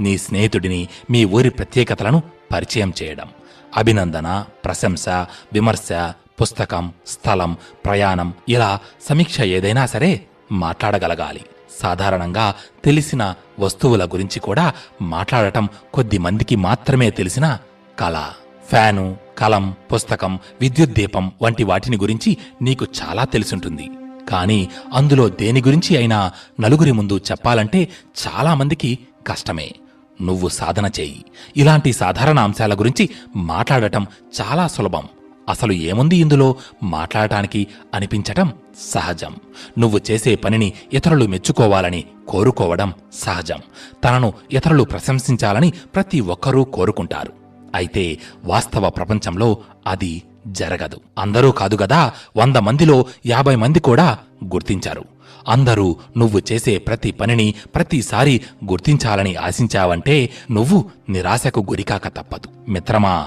నీ స్నేహితుడిని మీ ఊరి ప్రత్యేకతలను పరిచయం చేయడం. అభినందన ప్రశంస విమర్శ పుస్తకం స్థలం ప్రయాణం ఇలా సమీక్ష ఏదైనా సరే మాట్లాడగలగాలి. సాధారణంగా తెలిసిన వస్తువుల గురించి కూడా మాట్లాడటం కొద్ది మందికి మాత్రమే తెలిసిన కళ. ఫ్యాను కలం పుస్తకం విద్యుత్ దీపం వంటి వాటిని గురించి నీకు చాలా తెలిసుంటుంది. కానీ అందులో దేని గురించి అయినా నలుగురి ముందు చెప్పాలంటే చాలామందికి కష్టమే. నువ్వు సాధన చేయి. ఇలాంటి సాధారణ అంశాల గురించి మాట్లాడటం చాలా సులభం. అసలు ఏముంది ఇందులో? మాట్లాడటానికి అనిపించటం సహజం. నువ్వు చేసే పనిని ఇతరులు మెచ్చుకోవాలని కోరుకోవడం సహజం. తనను ఇతరులు ప్రశంసించాలని ప్రతి ఒక్కరూ కోరుకుంటారు. అయితే వాస్తవ ప్రపంచంలో అది జరగదు. అందరూ కాదు గదా వంద మందిలో యాభై మంది కూడా గుర్తించారు. అందరూ నువ్వు చేసే ప్రతి పనిని ప్రతిసారి గుర్తించాలని ఆశించావంటే నువ్వు నిరాశకు గురికాక తప్పదు. మిత్రమా?